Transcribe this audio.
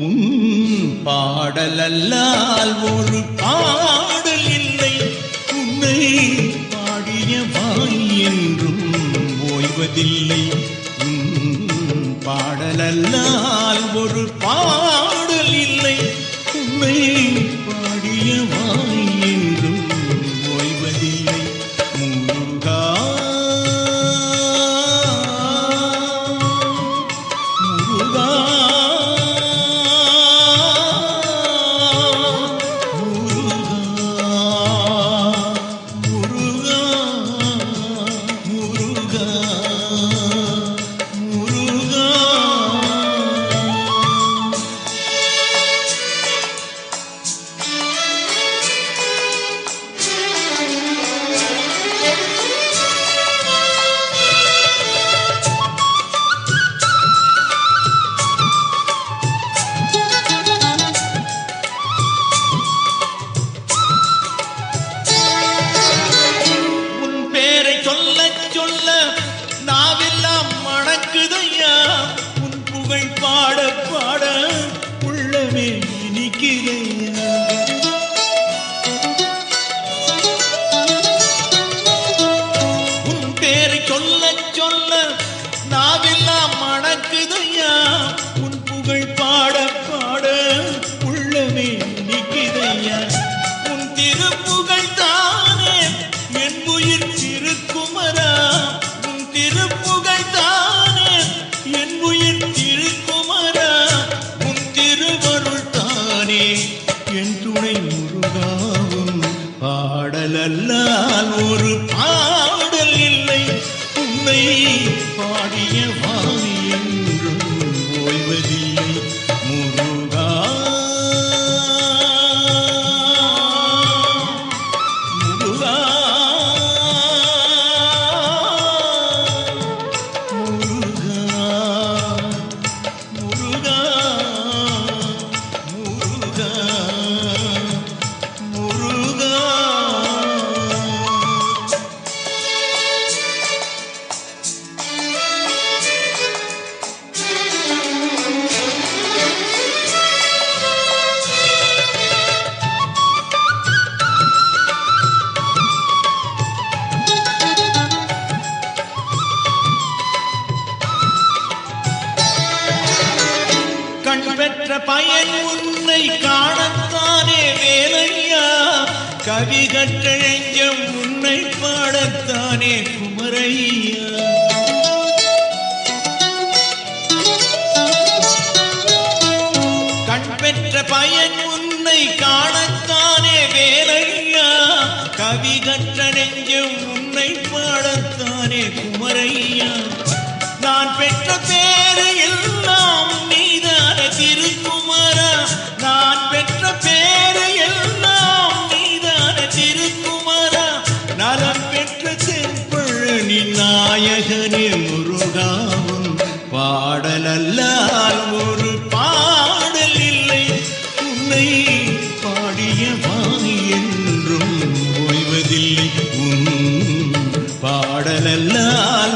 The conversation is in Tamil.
உன் பாடலல்லால் ஒரு பாடல் இல்லை. உன்னை பாடியவாய் என்றும் ஓய்வதில்லை. உன் பாடலல்லால் ஒரு பாடல் you உன்னை காணத்தானே வேலையா? கவி கட்டழஞ்சம் உன்னை பாடத்தானே குமரையா? கண் பெற்ற பயன் உன்னை காணத்தானே வேலையா? கவி கட்டழஞ்சம் உன்னை பாடத்தானே குமரையா? நான் பெற்ற பேர் பாடலெல்லாம்